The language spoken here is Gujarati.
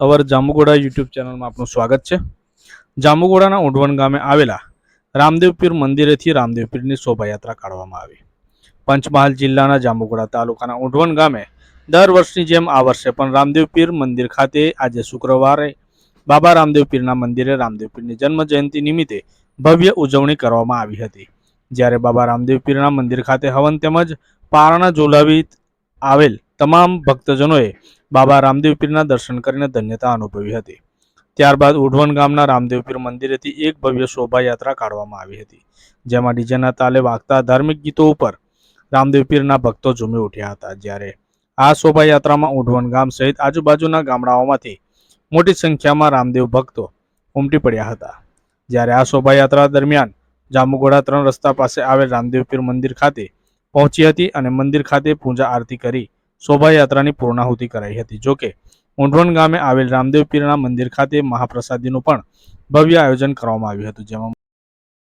અવર જાંબુગોડા યુટ્યુબ ચેનલમાં આપનું સ્વાગત છે. જાંબુગોડાના ઊંઢવણ ગામે આવેલા રામદેવ પીર મંદિરેથી રામદેવ પીરની શોભાયાત્રા કાઢવામાં આવી. પંચમહાલ જિલ્લાના જાંબુગોડા તાલુકાના ઊંઢવણ ગામે દર વર્ષની જેમ આ વર્ષે પણ રામદેવ પીર મંદિર ખાતે આજે શુક્રવારે બાબા રામદેવ પીરના મંદિરે રામદેવ પીરની જન્મ જયંતિ નિમિત્તે ભવ્ય ઉજવણી કરવામાં આવી હતી. જ્યારે બાબા રામદેવ પીરના મંદિર ખાતે હવન તેમજ પારણા ઝોલાવી આવેલ તમામ ભક્તજનોએ બાબા રામદેવ પીરના દર્શન કરીને ધન્યતા અનુભવી હતી. ત્યારબાદ ઉઢવણ ગામના રામદેવ પીર મંદિરેથી એક ભવ્ય શોભાયાત્રા કાઢવામાં આવી હતી, જેમાં ડીજેના તાલે વાગતા ધાર્મિક ગીતો ઉપર રામદેવ પીરના ભક્તો ઝૂમી ઉઠ્યા હતા. જ્યારે આ શોભાયાત્રામાં ઉઢવણ ગામ સહિત આજુબાજુના ગામડાઓમાંથી મોટી સંખ્યામાં રામદેવ ભક્તો ઉમટી પડ્યા હતા. જ્યારે આ શોભાયાત્રા દરમિયાન જાંબુઘોડા ત્રણ રસ્તા પાસે આવેલ રામદેવ પીર મંદિર ખાતે પહોંચી હતી અને મંદિર ખાતે પૂજા આરતી કરી શોભાયાત્રાની પૂર્ણાહુતિ કરાઈ હતી. જોકે ઊંઢવણ ગામે આવેલ રામદેવ પીરના મંદિર ખાતે મહાપ્રસાદીનું પણ ભવ્ય આયોજન કરવામાં આવ્યું હતું, જેમાં